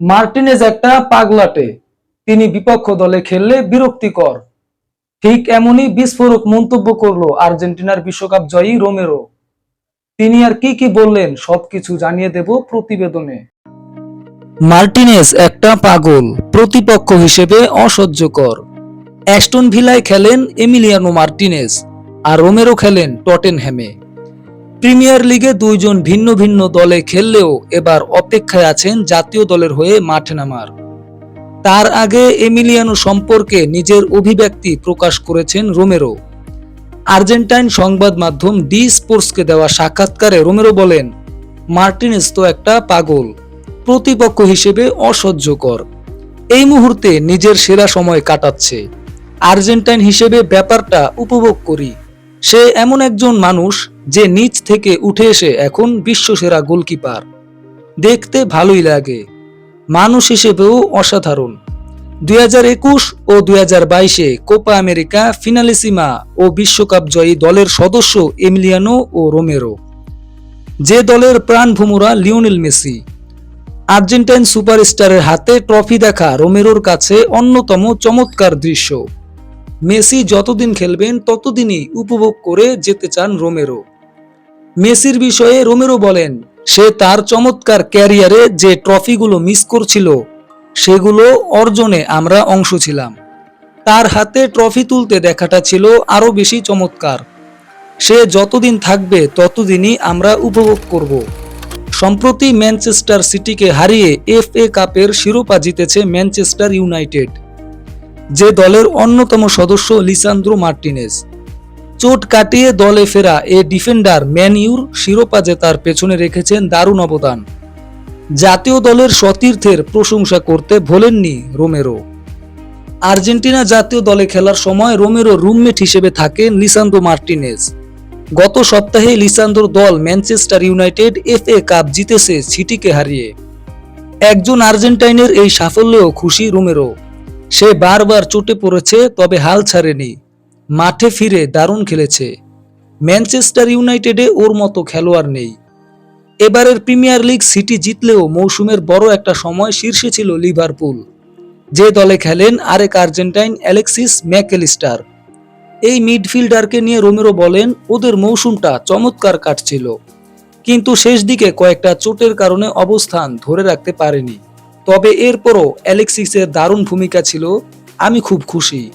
Martinez একটা পাগলাটে। তিনি বিপক্ষ দলে খেললে বিরক্তিকর। ঠিক এমনই বিস্ফোরক মন্তব্য করল আর্জেন্টিনার বিশ্বকাপ জয়ী রোমেরো। তিনি আর কি কি বললেন, সবকিছু জানিয়ে দেব প্রতিবেদনে। মার্টিনেজ একটা পাগল, প্রতিপক্ষ হিসেবে অসহ্যকর। অ্যাস্টন ভিলায় খেলেন এমিলিয়ানো মার্টিনেজ আর রোমেরো খেলেন টটেনহ্যামে। প্রিমিয়ার লিগে দুইজন ভিন্ন ভিন্ন দলে খেললেও এবার অপেক্ষায় আছেন জাতীয় দলের হয়ে মাঠে নামার। তার আগে এমিলিয়ানো সম্পর্কে নিজের অভিব্যক্তি প্রকাশ করেছেন রোমেরো। আর্জেন্টাইন সংবাদ মাধ্যম ডি স্পোর্টসকে দেওয়া সাক্ষাৎকারে রোমেরো বলেন মার্টিনেজ তো একটা পাগল, প্রতিপক্ষ হিসেবে অসহ্যকর। এই মুহূর্তে নিজের সেরা সময় কাটাচ্ছে। আর্জেন্টাইন হিসেবে ব্যাপারটা উপভোগ করি। সে এমন একজন মানুষ যে নিচ থেকে উঠে এসে এখন বিশ্বসেরা গোলকিপার। দেখতে ভালোই লাগে। মানুষ হিসেবেও অসাধারণ। দু হাজার একুশ ও দুই বাইশে কোপা আমেরিকা ফিনালিসিমা ও বিশ্বকাপ জয়ী দলের সদস্য এমিলিয়ানো ও রোমেরো। যে দলের প্রাণভূমরা লিওনেল মেসি। আর্জেন্টাইন সুপারস্টারের হাতে ট্রফি দেখা রোমেরোর কাছে অন্যতম চমৎকার দৃশ্য। মেসি যতদিন খেলবেন, ততদিনই উপভোগ করে যেতে চান রোমেরো। মেসির বিষয়ে রোমেরো বলেন, সে তার চমৎকার ক্যারিয়ারে যে ট্রফিগুলো মিস করছিল, সেগুলো অর্জনে আমরা অংশ ছিলাম। তার হাতে ট্রফি তুলতে দেখাটা ছিল আরও বেশি চমৎকার। সে যতদিন থাকবে, ততদিনই আমরা উপভোগ করব। সম্প্রতি ম্যানচেস্টার সিটিকে হারিয়ে এফ এ কাপের শিরোপা জিতেছে ম্যানচেস্টার ইউনাইটেড। যে দলের অন্যতম সদস্য লিসান্দ্রো মার্টিনেজ। চোট কাটিয়ে দলে ফেরা এ ডিফেন্ডার ম্যান ইউর শিরোপা জেতার পেছনে রেখেছেন দারুণ অবদান। জাতীয় দলের সতীর্থের প্রশংসা করতে ভোলেননি রোমেরো। আর্জেন্টিনা জাতীয় দলে খেলার সময় রোমেরো রুমমেট হিসেবে থাকেন লিসান্দ্রো মার্টিনেজ। গত সপ্তাহে লিসান্দ্রোর দল Manchester United F A cup জিতেছে সিটিকে হারিয়ে। একজন আর্জেন্টাইনের এই সাফল্যেও খুশি রোমেরো। সে বারবার চোটে পড়েছে, তবে হাল ছাড়েনি। মাঠে ফিরে দারুণ খেলেছে। ম্যানচেস্টার ইউনাইটেডে ওর মতো খেলোয়াড় নেই। এবারের প্রিমিয়ার লিগ সিটি জিতলেও মৌসুমের বড় একটা সময় শীর্ষে ছিল লিভারপুল। যে দলে খেলেন আরেক আর্জেন্টাইন অ্যালেক্সিস ম্যাকেলিস্টার। এই মিডফিল্ডারকে নিয়ে রোমেরো বলেন, ওদের মৌসুমটা চমৎকার কাটছিল। কিন্তু শেষ দিকে কয়েকটা চোটের কারণে অবস্থান ধরে রাখতে পারেনি। তবে এরপরও অ্যালেক্সিসের দারুণ ভূমিকা ছিল, আমি খুব খুশি।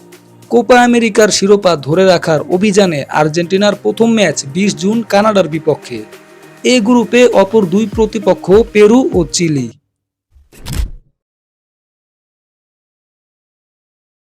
কোপা আমেরিকার শিরোপা ধরে রাখার অভিযানে আর্জেন্টিনার প্রথম ম্যাচ বিশ জুন কানাডার বিপক্ষে। এ গ্রুপে অপর দুই প্রতিপক্ষ পেরু ও চিলি।